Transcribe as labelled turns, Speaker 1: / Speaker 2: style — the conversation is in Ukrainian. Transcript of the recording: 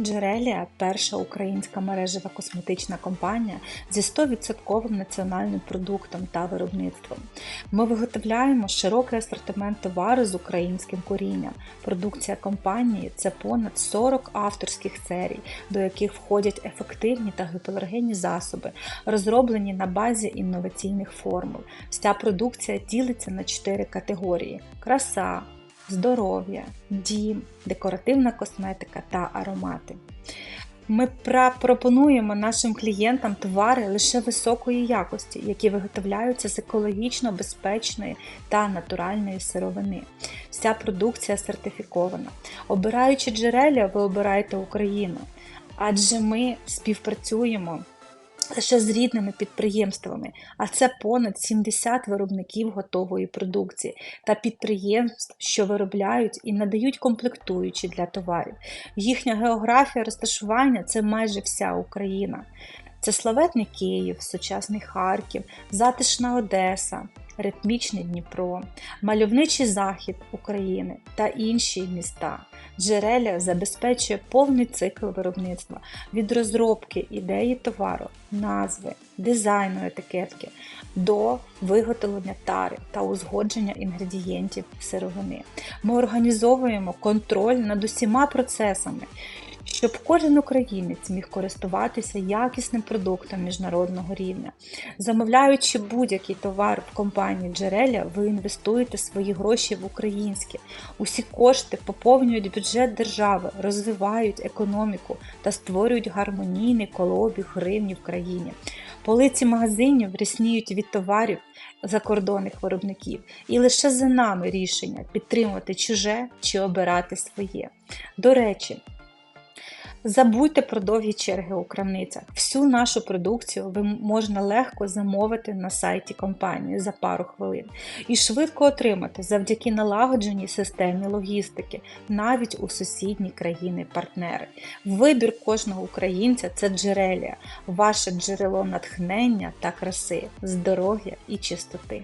Speaker 1: Джерелія перша українська мережева косметична компанія зі 100% національним продуктом та виробництвом. Ми виготовляємо широкий асортимент товару з українським корінням. Продукція компанії це понад 40 авторських серій, до яких входять ефективні та гіпоалергенні засоби, розроблені на базі інноваційних формул. Вся продукція ділиться на 4 категорії: краса здоров'я, дім, декоративна косметика та аромати. Ми пропонуємо нашим клієнтам товари лише високої якості, які виготовляються з екологічно безпечної та натуральної сировини. Вся продукція сертифікована. Обираючи джерелля, ви обираєте Україну, адже ми співпрацюємо лише з рідними підприємствами, а це понад 70 виробників готової продукції та підприємств, що виробляють і надають комплектуючі для товарів. Їхня географія розташування це майже вся Україна. Це славетний Київ, сучасний Харків, затишна Одеса, ритмічний Дніпро, мальовничий захід України та інші міста. Джереля забезпечує повний цикл виробництва від розробки ідеї товару, назви, дизайну етикетки до виготовлення тари та узгодження інгредієнтів сировини. Ми організовуємо контроль над усіма процесами, щоб кожен українець міг користуватися якісним продуктом міжнародного рівня. Замовляючи будь-який товар в компанії Джереля, ви інвестуєте свої гроші в українське. Усі кошти поповнюють бюджет держави, розвивають економіку та створюють гармонійний колобіг гривні в країні. Полиці магазинів рісніють від товарів закордонних виробників, і лише за нами рішення підтримувати чуже чи обирати своє. До речі, Забудьте про довгі черги у крамницях. Всю нашу продукцію ви можна легко замовити на сайті компанії за пару хвилин і швидко отримати завдяки налагодженій системі логістики, навіть у сусідні країни-партнери. Вибір кожного українця це джерелія, ваше джерело натхнення та краси, здоров'я і чистоти.